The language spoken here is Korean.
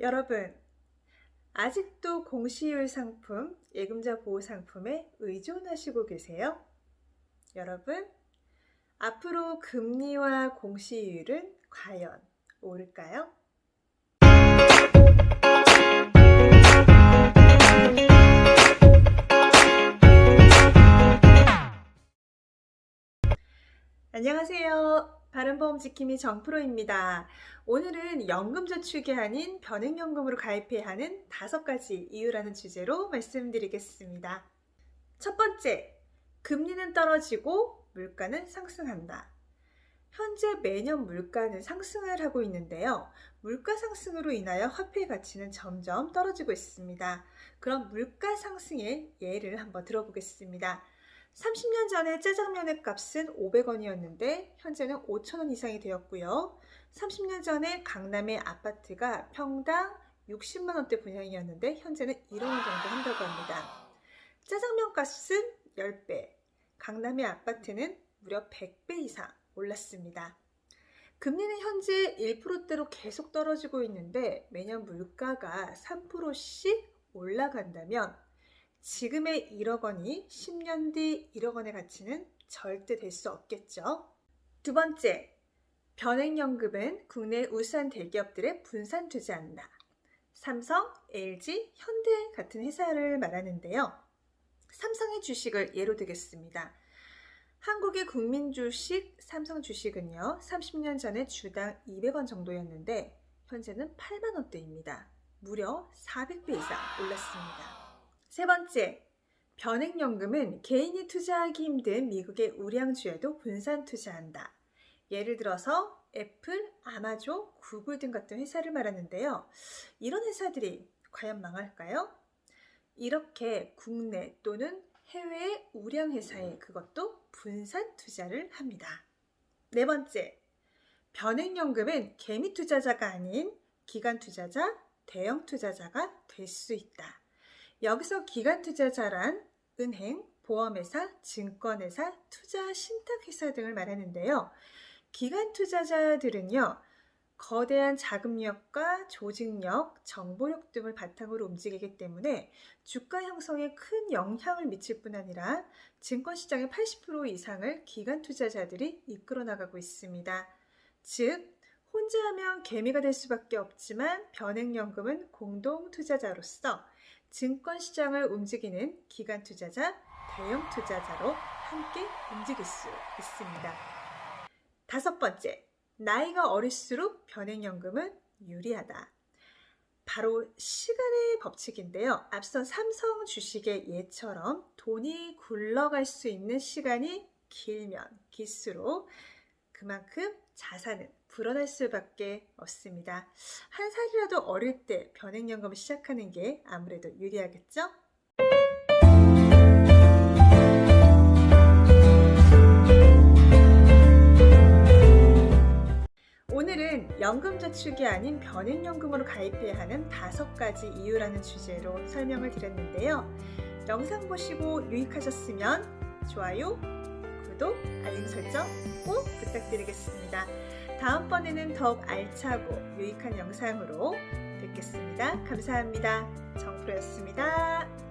여러분, 아직도 공시율 상품, 예금자 보호 상품에 의존하시고 계세요? 여러분, 앞으로 금리와 공시율은 과연 오를까요? 안녕하세요. 바른보험 지킴이 정프로입니다. 오늘은 연금저축이 아닌 변액연금으로 가입해야 하는 다섯 가지 이유라는 주제로 말씀드리겠습니다. 첫 번째, 금리는 떨어지고 물가는 상승한다. 현재 매년 물가는 상승을 하고 있는데요. 물가 상승으로 인하여 화폐 가치는 점점 떨어지고 있습니다. 그럼 물가 상승의 예를 한번 들어보겠습니다. 30년 전에 짜장면의 값은 500원이었는데 현재는 5,000원 이상이 되었고요. 30년 전에 강남의 아파트가 평당 60만 원대 분양이었는데 현재는 1억 원 정도 한다고 합니다. 짜장면 값은 10배, 강남의 아파트는 무려 100배 이상 올랐습니다. 금리는 현재 1%대로 계속 떨어지고 있는데 매년 물가가 3%씩 올라간다면 지금의 1억 원이 10년 뒤 1억 원의 가치는 절대 될 수 없겠죠. 두 번째, 변액연금은 국내 우수한 대기업들의 분산 투자한다. 삼성, LG, 현대 같은 회사를 말하는데요. 삼성의 주식을 예로 들겠습니다. 한국의 국민 주식 삼성 주식은요, 30년 전에 주당 200원 정도였는데 현재는 8만 원대입니다. 무려 400배 이상 올랐습니다. 세 번째, 변액연금은 개인이 투자하기 힘든 미국의 우량주에도 분산 투자한다. 예를 들어서 애플, 아마존, 구글 등 같은 회사를 말하는데요. 이런 회사들이 과연 망할까요? 이렇게 국내 또는 해외의 우량 회사에 그것도 분산 투자를 합니다. 네 번째, 변액연금은 개미 투자자가 아닌 기관 투자자, 대형 투자자가 될 수 있다. 여기서 기관 투자자란 은행, 보험회사, 증권회사, 투자 신탁회사 등을 말하는데요. 기관 투자자들은요, 거대한 자금력과 조직력, 정보력 등을 바탕으로 움직이기 때문에 주가 형성에 큰 영향을 미칠 뿐 아니라 증권시장의 80% 이상을 기관 투자자들이 이끌어 나가고 있습니다. 즉, 혼자 하면 개미가 될 수밖에 없지만 변액연금은 공동 투자자로서 증권 시장을 움직이는 기관 투자자, 대형 투자자로 함께 움직일 수 있습니다. 다섯 번째, 나이가 어릴수록 변액연금은 유리하다. 바로 시간의 법칙인데요. 앞선 삼성 주식의 예처럼 돈이 굴러갈 수 있는 시간이 길면 길수록 그만큼 자산은 불어날 수밖에 없습니다. 한 살이라도 어릴 때 변액연금을 시작하는 게 아무래도 유리하겠죠? 오늘은 연금저축이 아닌 변액연금으로 가입해야 하는 다섯 가지 이유라는 주제로 설명을 드렸는데요. 영상 보시고 유익하셨으면 좋아요, 구독, 알림 설정 꼭 부탁드리겠습니다. 다음번에는 더욱 알차고 유익한 영상으로 뵙겠습니다. 감사합니다. 정프로였습니다.